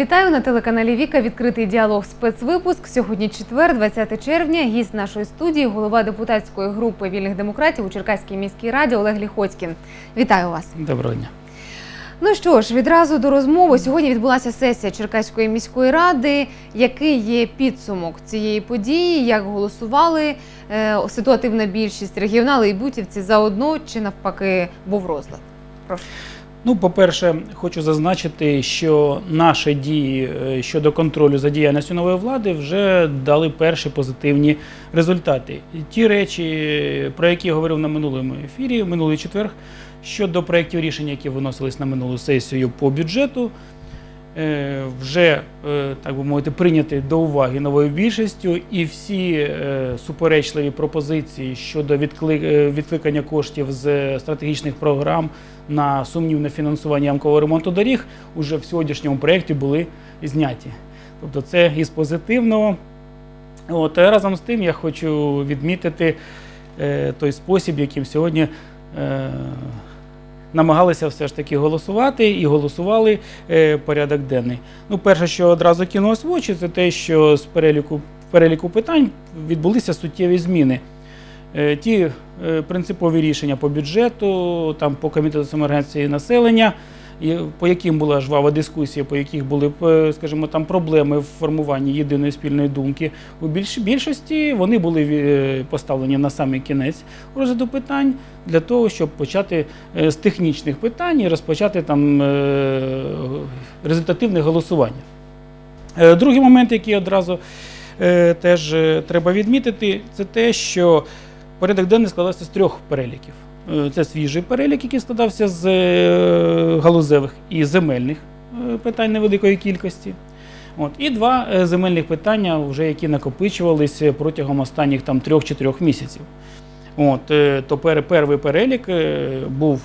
Вітаю на телеканалі Віка. Відкритий діалог спецвипуск. Сьогодні четвер, 20 червня. Гість нашої студії, голова депутатської групи вільних демократів у Черкаській міській раді Олег Ліхоцький. Вітаю вас. Доброго дня. Ну що ж, відразу до розмови. Сьогодні відбулася сесія Черкаської міської ради. Який є підсумок цієї події? Як голосували е, ситуативна більшість регіонали і бутівці заодно чи навпаки був розлад? Прошу. Ну, по-перше, хочу зазначити, що наші дії е, щодо контролю за діяльністю нової влади вже дали перші позитивні результати. Ті речі, про які я говорив на минулому ефірі, минулий четвер, щодо проєктів рішень, які виносились на минулу сесію по бюджету, вже е, так би мовити прийняті до уваги новою більшістю, і всі е, суперечливі пропозиції щодо е, відкликання коштів з стратегічних програм на сумнівне фінансування ямкового ремонту доріг уже в сьогоднішньому проєкті були зняті. Тобто це із позитивного. От, разом з тим я хочу відмітити е, той спосіб, яким сьогодні е, намагалися все ж таки голосувати і голосували е, порядок денний. Ну, перше, що одразу кинулось в очі, це те, що з переліку, переліку питань відбулися суттєві зміни. Е, Ті е, принципові рішення по бюджету, там по комітету самоорганізації населення, по яким була жвава дискусія, по яких були, е, скажімо, там проблеми в формуванні єдиної спільної думки. У більшості вони були е, поставлені на самий кінець розгляду питань для того, щоб почати е, з технічних питань і розпочати там результативне голосування. Другий момент, який одразу теж треба відмітити, це те, що порядок денний складався з трьох переліків. Е, Це свіжий перелік, який складався з е, галузевих і земельних е, питань невеликої кількості. От, і два земельних питання, вже які накопичувалися протягом останніх там трьох-чотирьох місяців. От, то пер, перший перелік був,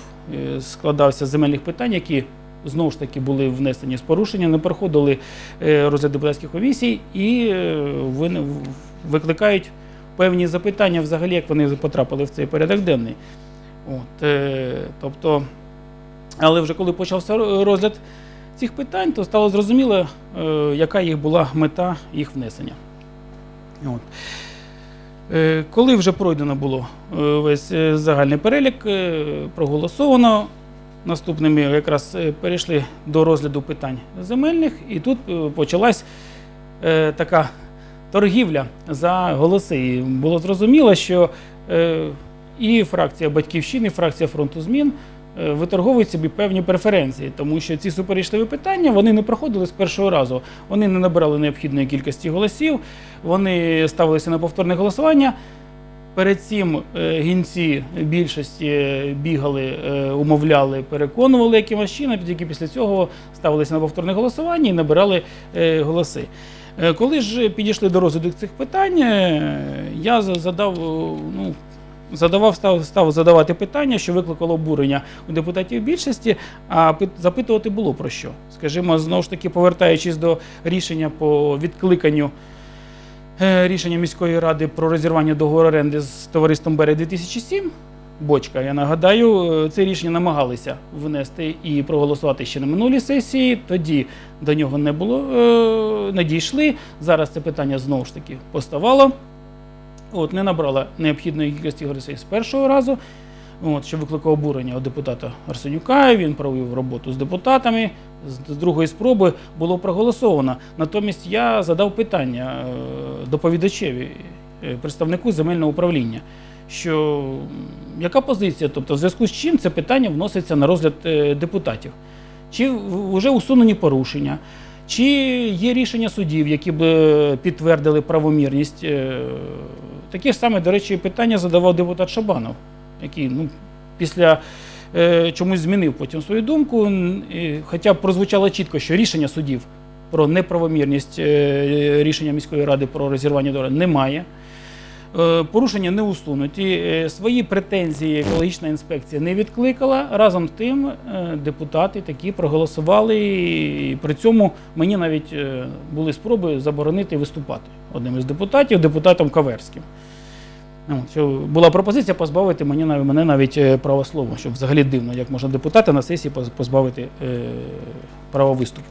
складався з земельних питань, які знову ж таки були внесені з порушення, не проходили розгляд депутатських комісій і викликають певні запитання взагалі, як вони потрапили в цей порядок денний. От, е, тобто, але вже коли почався розгляд цих питань, то стало зрозуміло, е, яка їх була мета їх внесення. От. Е, Коли вже пройдено було весь загальний перелік, проголосовано, наступними якраз перейшли до розгляду питань земельних, і тут почалась така торгівля за голоси. І було зрозуміло, що і фракція Батьківщини, і фракція фронту змін е, виторговують собі певні преференції, тому що ці суперечливі питання вони не проходили з першого разу. Вони не набирали необхідної кількості голосів, вони ставилися на повторне голосування. Перед цим е, гінці більшості е, бігали, умовляли, переконували якимось чином, тільки після цього ставилися на повторне голосування і набирали голоси. Коли ж підійшли до розгляду цих питань, я задав, ну, задавав, став, став задавати питання, що викликало обурення у депутатів більшості, а запитувати було про що. Скажімо, знову ж таки, повертаючись до рішення по відкликанню е, рішення міської ради про розірвання договору оренди з товариством Берег 2007. Бочка, я нагадаю, е, це рішення намагалися внести і проголосувати ще на минулій сесії. Тоді до нього не було, не дійшли. Зараз це питання знову ж таки поставало. От, не набрала необхідної кількості голосів з першого разу, от, що викликав обурення у депутата Арсенюка. Він провів роботу з депутатами. З другої спроби було проголосовано. Натомість я задав питання е, доповідачеві, е, представнику земельного управління, що яка позиція, тобто в зв'язку з чим це питання вноситься на розгляд е, депутатів? Чи вже усунені порушення? Чи є рішення судів, які б підтвердили правомірність? Таке ж саме, до речі, питання задавав депутат Шабанов, який ну, після е, чомусь змінив потім свою думку. І Хоча прозвучало чітко, що рішення судів про неправомірність е, рішення міської ради про розірвання договору немає. Е, Порушення не усунуті. Е, Свої претензії екологічна інспекція не відкликала. Разом з тим е, депутати такі проголосували. І при цьому мені навіть були спроби заборонити виступати одним із депутатів, депутатом Каверським. Була пропозиція позбавити мені мене навіть е, права слова, що взагалі дивно, як можна депутата на сесії позбавити е, права виступу.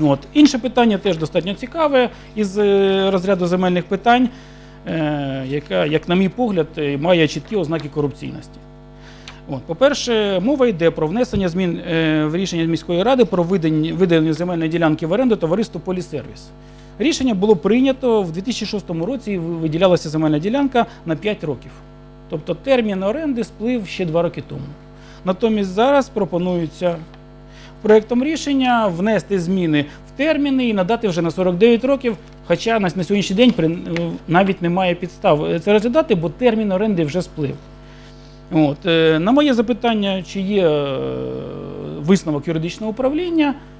От. Інше питання теж достатньо цікаве із е, розряду земельних питань, яка, як на мій погляд, має чіткі ознаки корупційності. По-перше, мова йде про внесення змін в рішення міської ради про видання, видання земельної ділянки в оренду товариству Полісервіс. Рішення було прийнято в 2006 році і виділялася земельна ділянка на 5 років. Тобто термін оренди сплив ще 2 роки тому. Натомість зараз пропонується проектом рішення внести зміни в терміни і надати вже на 49 років. Хоча на, сьогоднішній день навіть немає підстав е, це розглядати, бо термін оренди вже сплив. От, е, на моє запитання, чи є е, висновок юридичного управління, е,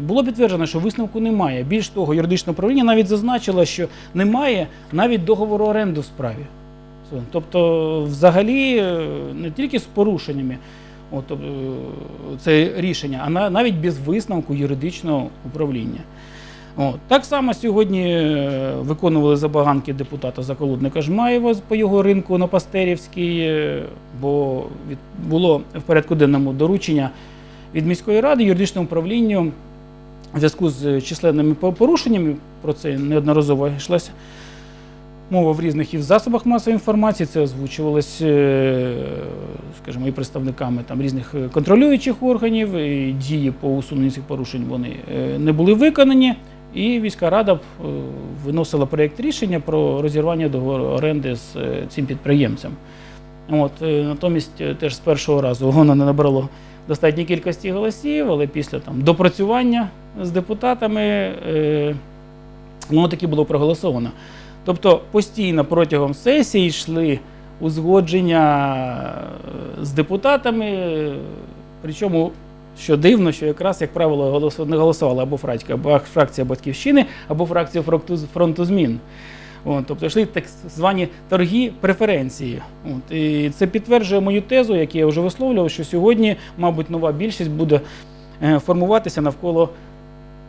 було підтверджено, що висновку немає. Більш того, юридичне управління навіть зазначило, що немає навіть договору оренди в справі. Тобто, взагалі, е, не тільки з порушеннями от, е, це рішення, а навіть без висновку юридичного управління. От. Так само сьогодні е, виконували забаганки депутата Заколудника Жмаєва по його ринку на Пастерівській, е, бо було в порядку денному доручення від міської ради юридичному управлінню в зв'язку з численними порушеннями, про це неодноразово йшлася мова в різних і в засобах масової інформації, це озвучувалось, е, скажімо, і представниками там різних е, контролюючих органів, і дії по усуненню цих порушень вони е, не були виконані. І міська рада е, виносила проєкт рішення про розірвання договору оренди з е, цим підприємцем. От, е, натомість е, теж з першого разу воно не набрало достатньої кількості голосів, але після там, допрацювання з депутатами е, воно таки було проголосовано. Тобто постійно протягом сесії йшли узгодження е, з депутатами, е, причому що дивно, що якраз, як правило, не голосувала або фракція, або фракція Батьківщини, або фракція фронту змін. От, тобто йшли так звані торги преференції. От, і це підтверджує мою тезу, яку я вже висловлював, що сьогодні, мабуть, нова більшість буде е, формуватися навколо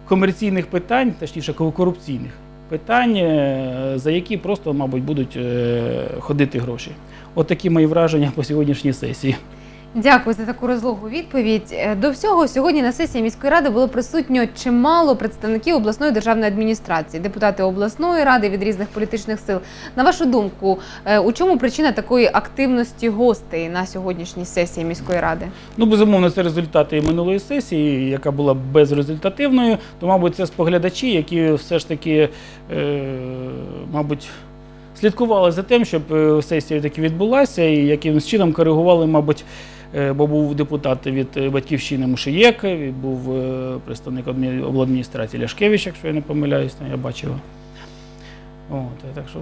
комерційних питань, точніше корупційних питань, е, за які просто, мабуть, будуть е, ходити гроші. От такі мої враження по сьогоднішній сесії. Дякую за таку розлогу відповідь. Е, До всього сьогодні на сесії міської ради було присутньо чимало представників обласної державної адміністрації, депутати обласної ради від різних політичних сил. На вашу думку, е, у чому причина такої активності гостей на сьогоднішній сесії міської ради? Ну, безумовно, це результати минулої сесії, яка була безрезультативною. То, мабуть, це споглядачі, які все ж таки, е, мабуть, слідкували за тим, щоб е, сесія таки відбулася, і якимось чином коригували, мабуть. Е, Бо був депутат від е, батьківщини Мушиєк, був е, представник обладміністрації Ляшкевич, якщо я не помиляюсь, там я бачив. От, так що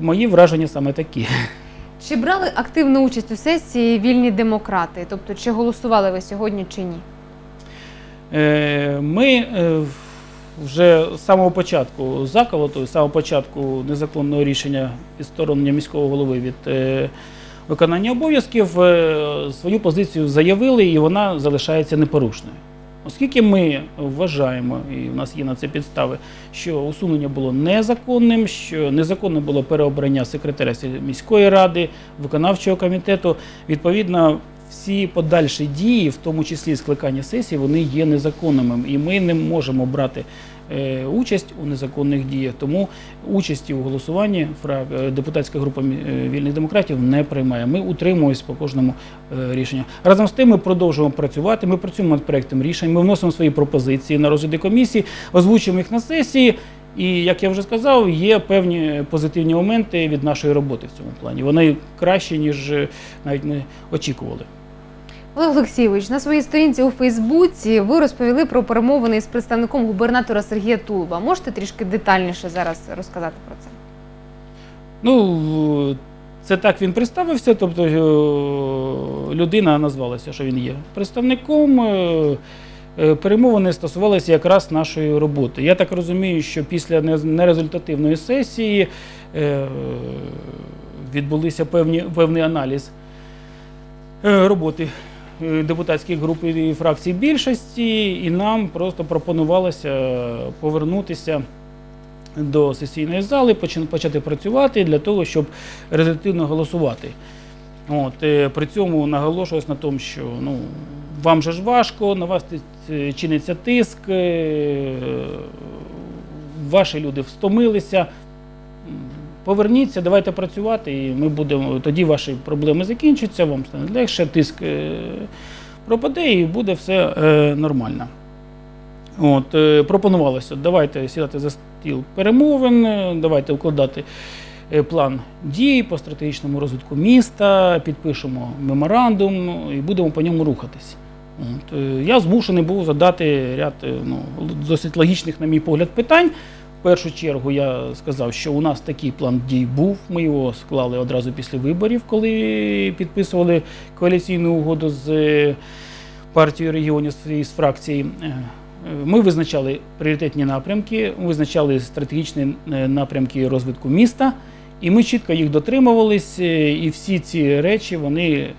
мої враження саме такі. Чи брали активну участь у сесії вільні демократи? Тобто, чи голосували ви сьогодні чи ні? Ми вже з самого початку заколоту, з самого початку незаконного рішення відсторонення міського голови від виконання обов'язків е, свою позицію заявили, і вона залишається непорушною. Оскільки ми вважаємо, і в нас є на це підстави, що усунення було незаконним, що незаконне було переобрання секретаря міської ради, виконавчого комітету, відповідно, всі подальші дії, в тому числі скликання сесії, вони є незаконними, і ми не можемо брати участь у незаконних діях. Тому участі у голосуванні фрак- е, депутатська група е, вільних демократів не приймає. Ми утримуємось по кожному е, рішенню. Разом з тим, ми продовжуємо працювати. Ми працюємо над проектом рішень. Ми вносимо свої пропозиції на розгляди комісії, озвучуємо їх на сесії. І як я вже сказав, є певні позитивні моменти від нашої роботи в цьому плані. Вони кращі, ніж е, навіть ми очікували. Олег Олексійович, на своїй сторінці у Фейсбуці ви розповіли про перемовини з представником губернатора Сергія Тулуба. Можете трішки детальніше зараз розказати про це? Ну, це так він представився, тобто е, людина назвалася, що він є представником. е, е, Перемовини стосувалися якраз нашої роботи. Я так розумію, що після не- нерезультативної сесії відбулися певні, певний аналіз роботи депутатських груп і фракцій більшості, і нам просто пропонувалося повернутися до сесійної зали, почати працювати для того, щоб результативно голосувати. От, е, при цьому наголошуюсь на тому, що ну, вам же ж важко, на вас е, чиниться тиск, е, ваші люди встомилися. Поверніться, давайте працювати, і ми будемо тоді ваші проблеми закінчаться, вам стане легше, тиск е, пропаде і буде все е, нормально. От, е, пропонувалося, давайте сідати за стіл перемовин, давайте укладати план дій по стратегічному розвитку міста, підпишемо меморандум і будемо по ньому рухатись. От, я змушений був задати ряд ну, досить логічних, на мій погляд, питань. Першу чергу я сказав, що у нас такий план дій був. Ми його склали одразу після виборів, коли підписували коаліційну угоду з е, партією регіонів з фракції. Е, е, Ми визначали пріоритетні напрямки, визначали стратегічні напрямки розвитку міста, і ми чітко їх дотримувались. І всі ці речі вони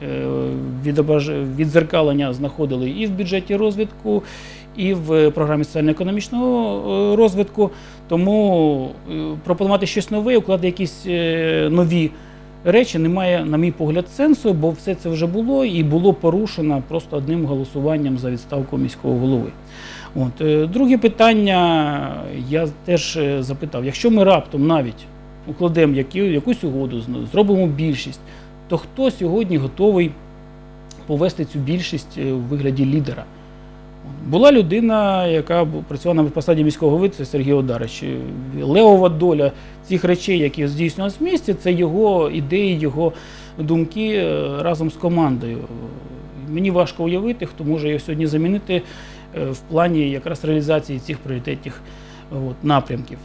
відзеркалення знаходили і в бюджеті розвитку, і в програмі соціально-економічного розвитку. Тому е, пропонувати щось нове, укладати якісь е, нові речі немає, на мій погляд, сенсу, бо все це вже було і було порушено просто одним голосуванням за відставку міського голови. От. е, Друге питання я теж запитав: якщо ми раптом навіть укладемо якусь угоду, зробимо більшість, то хто сьогодні готовий повести цю більшість у вигляді лідера? Була людина, яка працювала на посаді міського голови, це Сергій Одарич. Е, Левова доля цих речей, які здійснювалися в місті, це його ідеї, його думки е, разом з командою. Мені важко уявити, хто може його сьогодні замінити е, в плані якраз реалізації цих пріоритетних от, напрямків.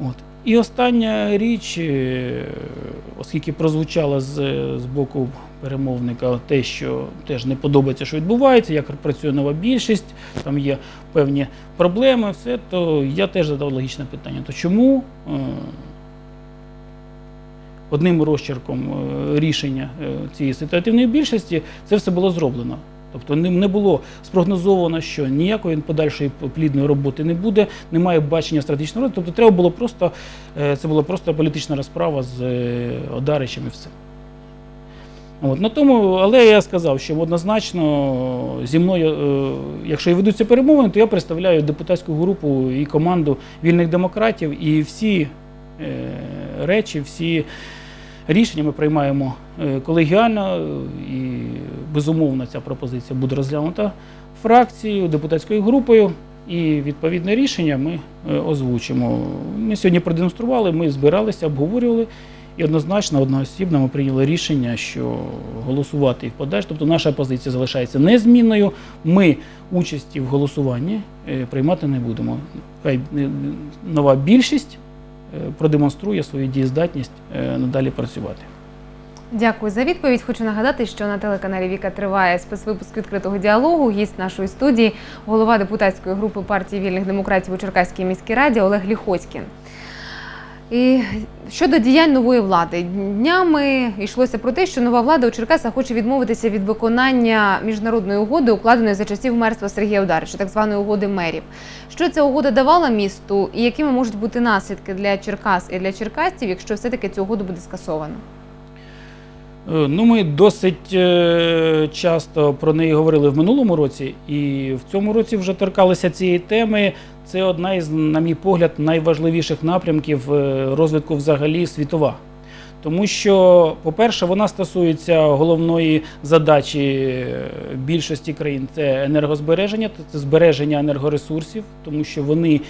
От. І остання річ, е, оскільки прозвучала з, з боку перемовника те, що теж не подобається, що відбувається, як працює нова більшість, там є певні проблеми, все, то я теж задав логічне питання. То чому е, одним розчерком е, рішення цієї ситуативної більшості це все було зроблено? Тобто не, було спрогнозовано, що ніякої подальшої плідної роботи не буде, немає бачення стратегічного розвитку. Тобто треба було просто, е, це була просто політична розправа з е, Одаричем і все. От, на тому, але я сказав, що однозначно зі мною, е, якщо і ведуться перемовини, то я представляю депутатську групу і команду вільних демократів, і всі речі, всі рішення ми приймаємо колегіально, і безумовно ця пропозиція буде розглянута фракцією, депутатською групою. І відповідне рішення ми е, озвучимо. Ми сьогодні продемонстрували, ми збиралися, обговорювали. І однозначно одноосібно ми прийняли рішення, що голосувати і в подальшому. Тобто наша позиція залишається незмінною. Ми участі в голосуванні е, приймати не будемо. Хай е, нова більшість продемонструє свою дієздатність надалі працювати. Дякую за відповідь. Хочу нагадати, що на телеканалі Віка триває спецвипуск відкритого діалогу. Гість нашої студії, голова депутатської групи партії вільних демократів у Черкаській міській раді Олег Ліхоцькін. І щодо діянь нової влади, днями йшлося про те, що нова влада у Черкасах хоче відмовитися від виконання міжнародної угоди, укладеної за часів мерства Сергія Ударича, так званої угоди мерів. Що ця угода давала місту, і якими можуть бути наслідки для Черкас і для черкасців, якщо все-таки цю угоду буде скасовано? Е, Ну, ми досить е, часто про неї говорили в минулому році, і в цьому році вже торкалися цієї теми. Це одна із, на мій погляд, найважливіших напрямків е, розвитку взагалі світова. Тому що, по-перше, вона стосується головної задачі більшості країн це енергозбереження, це збереження енергоресурсів, тому що вони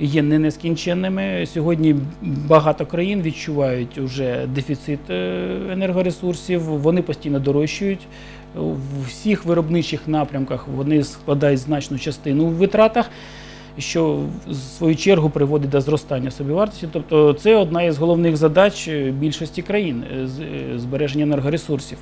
є не нескінченними. Сьогодні багато країн відчувають вже дефіцит е, енергоресурсів, вони постійно дорожчають. В всіх виробничих напрямках вони складають значну частину в витратах, що в свою чергу приводить до зростання собівартості. Тобто це одна із головних задач е, більшості країн е, збереження енергоресурсів.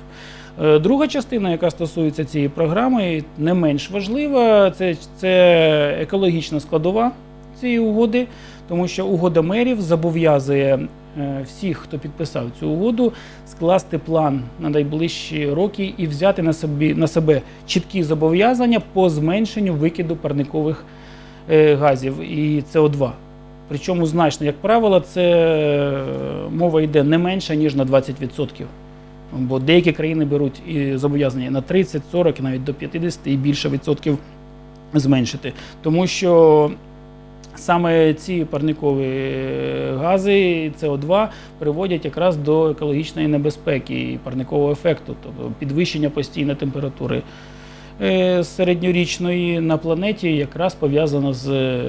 Друга частина, яка стосується цієї програми, не менш важлива, це, це екологічна складова цієї угоди, тому що угода мерів зобов'язує е, всіх, хто підписав цю угоду, скласти план на найближчі роки і взяти на собі на себе чіткі зобов'язання по зменшенню викиду парникових е, газів і СО2. Причому значно, як правило, це е, мова йде не менше ніж на 20%. Бо деякі країни беруть і зобов'язання на 30, 40, навіть до 50 і більше відсотків зменшити. Тому що саме ці парникові гази СО2 приводять якраз до екологічної небезпеки і парникового ефекту, тобто підвищення постійної температури е, середньорічної на планеті якраз пов'язано з, е,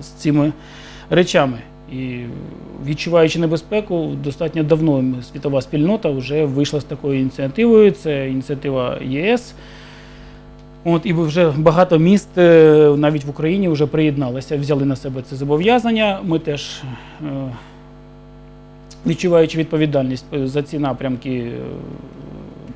з цими речами. І відчуваючи небезпеку, достатньо давно світова спільнота вже вийшла з такою ініціативою. Це ініціатива ЄС. От, і вже багато міст е, навіть в Україні вже приєдналися, взяли на себе це зобов'язання. Ми теж, е, відчуваючи відповідальність за ці напрямки, е,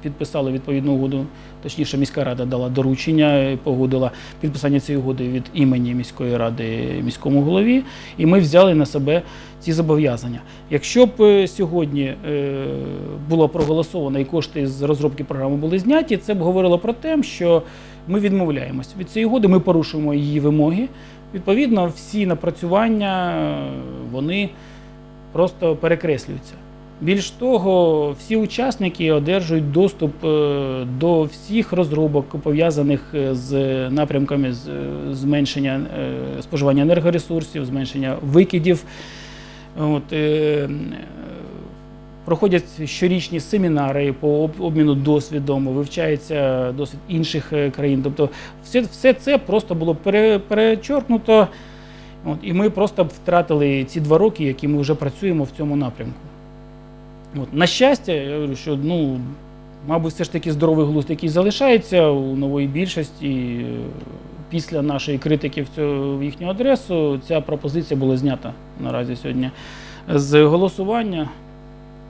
підписали відповідну угоду. Точніше, міська рада дала доручення, погодила підписання цієї угоди від імені міської ради міському голові, і ми взяли на себе ці зобов'язання. Якщо б е, сьогодні е, було проголосовано і кошти з розробки програми були зняті, це б говорило про те, що ми відмовляємось від цієї угоди, ми порушуємо її вимоги. Відповідно, всі напрацювання е, вони просто перекреслюються. Більш того, всі учасники одержують доступ е, до всіх розробок, пов'язаних е, з напрямками зменшення споживання енергоресурсів, зменшення викидів. От, проходять щорічні семінари по обміну досвідом, вивчається досвід інших е, країн. Тобто, все, все це просто було пере, перечоркнуто. От, і ми просто втратили ці два роки, які ми вже працюємо в цьому напрямку. От, на щастя, я говорю, що ну, мабуть, все ж таки здоровий глузд, який залишається у нової більшості. е, Після нашої критики в, їхню адресу ця пропозиція була знята наразі сьогодні з голосування.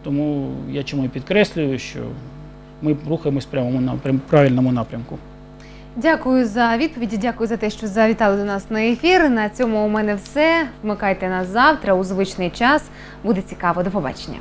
Тому я чому і підкреслюю, що ми рухаємось прямо на правильному напрямку. Дякую за відповіді. Дякую за те, що завітали до нас на ефір. На цьому у мене все. Вмикайте нас завтра у звичний час. Буде цікаво. До побачення.